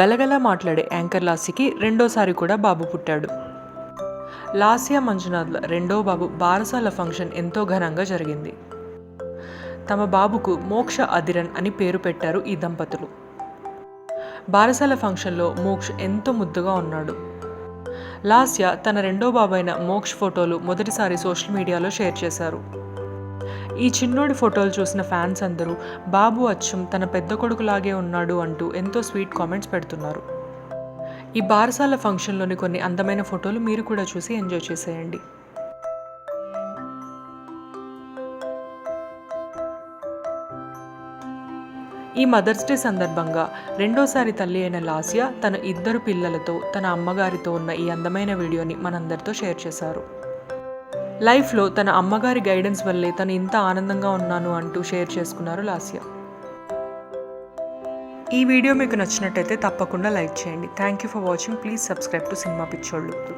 గలగల మాట్లాడే యాంకర్ లాస్యకి రెండోసారి కూడా బాబు పుట్టాడు. లాస్య మంజునాథ్ల రెండో బాబు బారసాల ఫంక్షన్ ఎంతో ఘనంగా జరిగింది. తమ బాబుకు మోక్ష అదిరన్ అని పేరు పెట్టారు ఈ దంపతులు. బారసాల ఫంక్షన్లో మోక్ష్ ఎంతో ముద్దుగా ఉన్నాడు. లాస్య తన రెండో బాబైన మోక్ష్ ఫోటోలు మొదటిసారి సోషల్ మీడియాలో షేర్ చేశారు. ఈ చిన్నోడి ఫోటోలు చూసిన ఫ్యాన్స్ అందరూ బాబు అచ్చం తన పెద్ద కొడుకులాగే ఉన్నాడు అంటూ ఎంతో స్వీట్ కామెంట్స్ పెడుతున్నారు. ఈ బారసాల ఫంక్షన్లోని కొన్ని అందమైన ఫోటోలు మీరు కూడా చూసి ఎంజాయ్ చేసేయండి. ఈ మదర్స్ డే సందర్భంగా రెండోసారి తల్లి అయిన లాసియా తన ఇద్దరు పిల్లలతో తన అమ్మగారితో ఉన్న ఈ అందమైన వీడియోని మనందరితో షేర్ చేశారు. లైఫ్లో తన అమ్మగారి గైడెన్స్ వల్లే తను ఇంత ఆనందంగా ఉన్నాను అంటూ షేర్ చేసుకున్నారు లాస్య. ఈ వీడియో మీకు నచ్చినట్టయితే తప్పకుండా లైక్ చేయండి. Thank you for watching please subscribe to cinema పిచ్చోళ్ళు